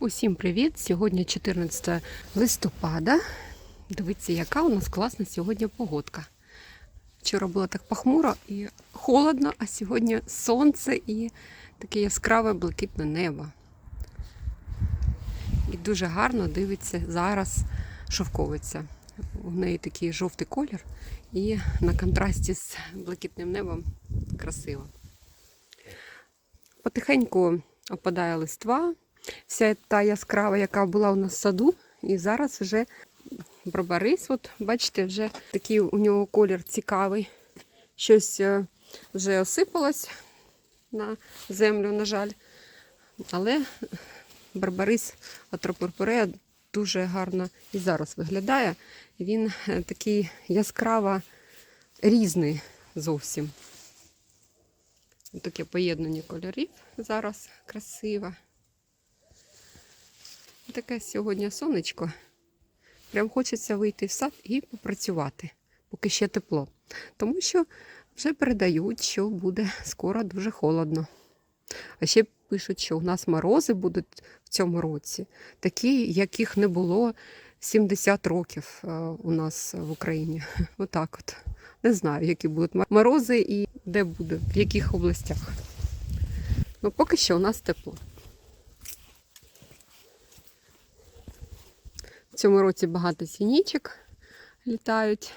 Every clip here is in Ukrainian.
Усім привіт! Сьогодні 14 листопада. Дивіться, яка у нас класна сьогодні погодка. Вчора було так похмуро і холодно, а сьогодні сонце і таке яскраве блакитне небо. І дуже гарно дивиться зараз шовковиця. У неї такий жовтий колір, і на контрасті з блакитним небом красиво. Потихеньку опадає листва, вся та яскрава, яка була у нас в саду, і зараз вже барбарис, от бачите, вже такий у нього колір цікавий. Щось е, вже осипалось на землю, на жаль. Але барбарис атропурпурея дуже гарно і зараз виглядає. Він е, такий яскраво різний зовсім. Таке поєднання кольорів зараз красиве. Таке сьогодні сонечко. Прям хочеться вийти в сад і попрацювати, поки ще тепло. Тому що вже передають, що буде скоро дуже холодно. А ще пишуть, що у нас морози будуть в цьому році, такі, яких не було 70 років е, у нас в Україні. Отак от. Не знаю, які будуть морози і де буде, в яких областях. Ну, поки що у нас тепло. В цьому році багато сінічок літають.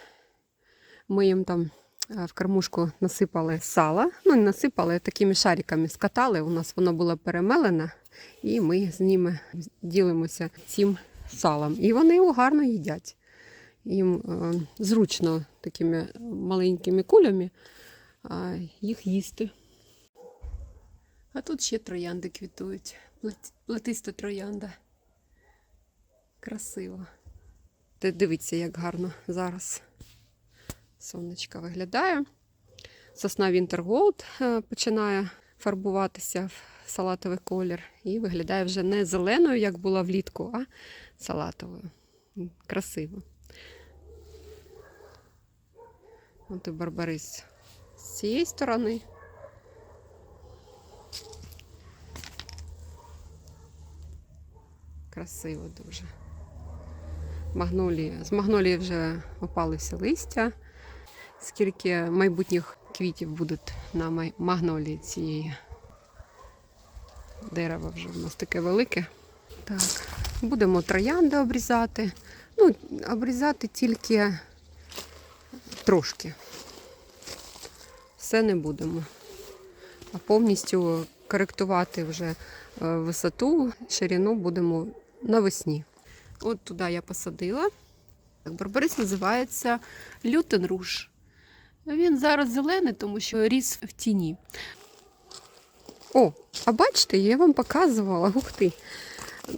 Ми їм там е, в кормушку насипали сала. Ну, не насипали, такими шариками скатали. У нас воно було перемелене, і ми з ними ділимося цим салом. І вони його гарно їдять. Їм е, зручно такими маленькими кулями їх їсти. А тут ще троянди квітують. Плет- Плетиста троянда. Красиво. Дивіться, як гарно зараз сонечко виглядає. Сосна Winter Gold е, починає фарбуватися в салатовий колір і виглядає вже не зеленою, як була влітку, а салатовою. Красиво. От і барбарис з цієї сторони. Красиво дуже. Магнолії. З магнолії вже опалися листя. Скільки майбутніх квітів будуть на магнолії цієї. Дерево вже у нас таке велике. Так, будемо троянди обрізати. Ну, обрізати тільки трошки. Все не будемо. А повністю коректувати вже е, висоту, ширину будемо навесні. От туди я посадила. Барбарис називається лютенруш. Він зараз зелений, тому що ріс в тіні. О, а бачите, я вам показувала, ух е,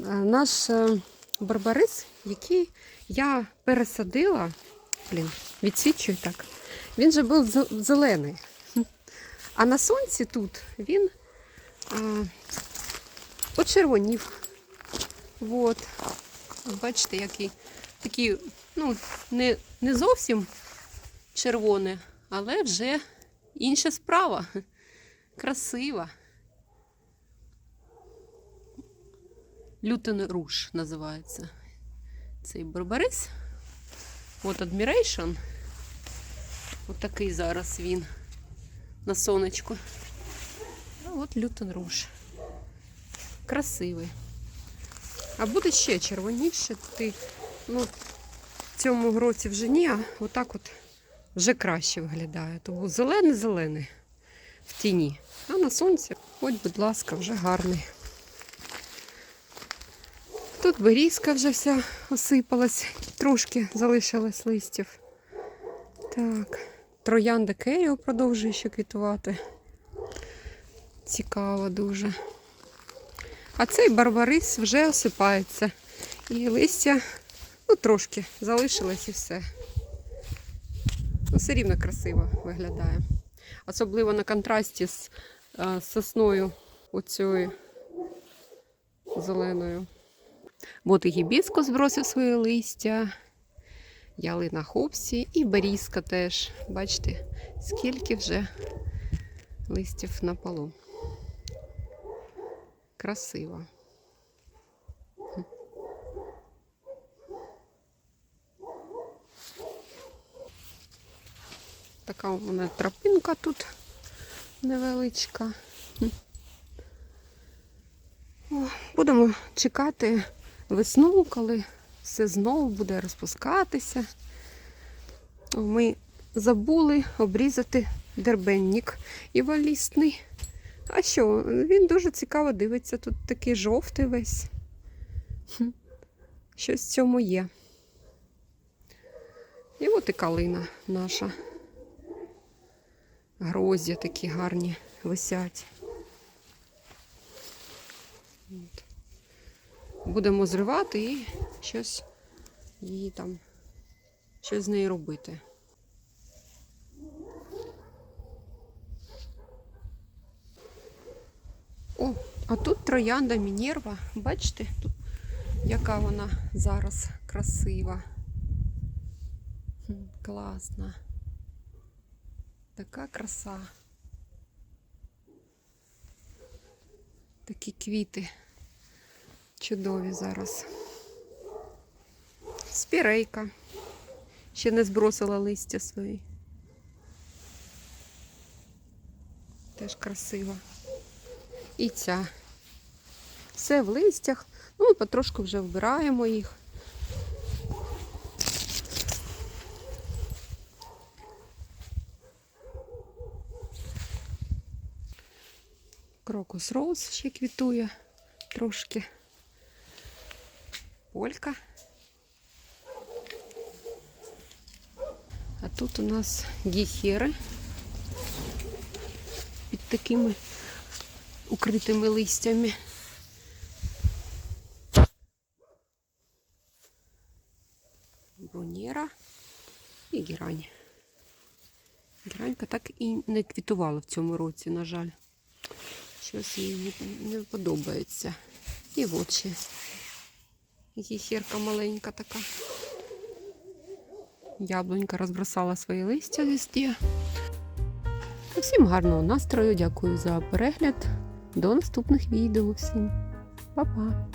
наш е, барбарис, який я пересадила, блін, відсвічую так. Він же був зелений. А на сонці тут він а, почервонів. От. Бачите, який такий, ну, не, не зовсім червоний, але вже інша справа. Красива. Лютен руш називається цей барбарис. От Admiration. От такий зараз він на сонечку. От лютен руш. Красивий. А буде ще червоніше. Ти, ну, в цьому році вже ні, а отак от вже краще виглядає. Тому зелений-зелений в тіні. А на сонці, ось, будь ласка, вже гарний. Тут берізка вже вся осипалась, трошки залишилось листів. Так, троянда Керіо продовжує ще квітувати. Цікаво дуже. А цей барбарис вже осипається. І листя ну, трошки залишилось і все. Ну, все рівно красиво виглядає. Особливо на контрасті з е, сосною оцією зеленою. От і гібіско збросив своє листя, ялина хопсі і берізка теж. Бачите, скільки вже листів на полу красиво. Така у мене тропинка тут невеличка. Будемо чекати весну, коли все знову буде розпускатися. Ми забули обрізати дербенник і валісний. А що, він дуже цікаво дивиться. Тут такий жовтий весь. Щось в цьому є. І от і калина наша. Гроздя такі гарні висять. От. Будемо зривати і щось її там, щось з нею робити. О, а тут троянда Мінерва. Бачите, яка вона зараз красива. Класна. Така краса. Такі квіти чудові зараз. Спірейка. Ще не збросила листя свої. Теж красива. І ця. Все в листях. Ну, ми потрошку вже вбираємо їх. Крокус роуз ще квітує трошки. Полька. А тут у нас гіхери під такими укритими листями. Брунєра і герань. Геранька так і не квітувала в цьому році, на жаль. Щось їй не, подобається. І от ще гіхерка маленька така. Яблунька розбросала свої листя везде. Всім гарного настрою, дякую за перегляд. До наступних відео всім. Па-па!